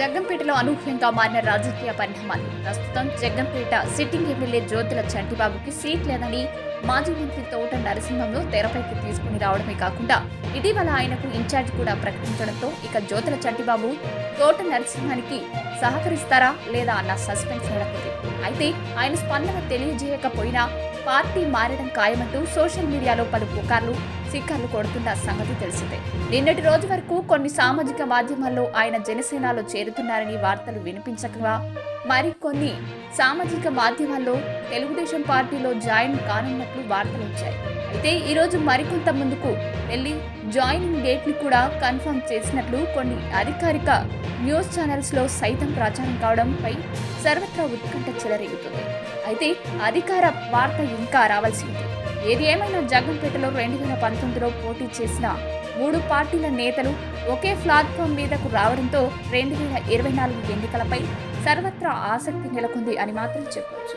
జగ్గంపేటలో అనూహ్యంగా మారిన రాజకీయ పరిణామాలు. ప్రస్తుతం జగ్గంపేట సిట్టింగ్ ఎమ్మెల్యే జ్యోతుల చంటిబాబుకి సీట్ లేదని మాజీ మంత్రి తోట నరసింహంను తెరపైకి తీసుకుని రావడమే కాకుండా ఇటీవల ఆయనకు ఇన్ఛార్జ్ కూడా ప్రకటించడంతో ఇక జ్యోతుల చంటిబాబు తోట నరసింహానికి సహకరిస్తారా లేదా అన్న సస్పెన్స్ నెలకొంది. అయితే ఆయన స్పందన తెలియజేయకపోయినా పార్టీ మారడం ఖాయమంటూ సోషల్ మీడియాలో పలు పుకార్లు సిక్కర్లు కొడుతున్న సంగతి తెలిసిందే. నిన్నటి రోజు వరకు కొన్ని సామాజిక మాధ్యమాల్లో ఆయన జనసేనలో చేరుతున్నారని వార్తలు వినిపించగా మరికొన్ని సామాజిక మాధ్యమాల్లో తెలుగుదేశం పార్టీలో జాయిన్ కానున్నట్లు వార్తలు వచ్చాయి. అయితే ఈరోజు మరికొంత ముందుకు వెళ్ళి జాయినింగ్ డేట్ని కూడా కన్ఫర్మ్ చేసినట్లు కొన్ని అధికారిక న్యూస్ ఛానల్స్లో సైతం ప్రచారం కావడంపై సర్వత్రా ఉత్కంఠ చెలరేగుతుంది. అయితే అధికార వార్త ఇంకా రావాల్సింది ఏది ఏమైనా జగన్పేటలో రెండు వేల పంతొమ్మిదిలో పోటీ చేసిన మూడు పార్టీల నేతలు ఒకే ప్లాట్ఫామ్ మీదకు రావడంతో రెండు వేల ఇరవై నాలుగు ఎన్నికలపై సర్వత్రా ఆసక్తి నెలకొంది అని మాత్రం చెప్పవచ్చు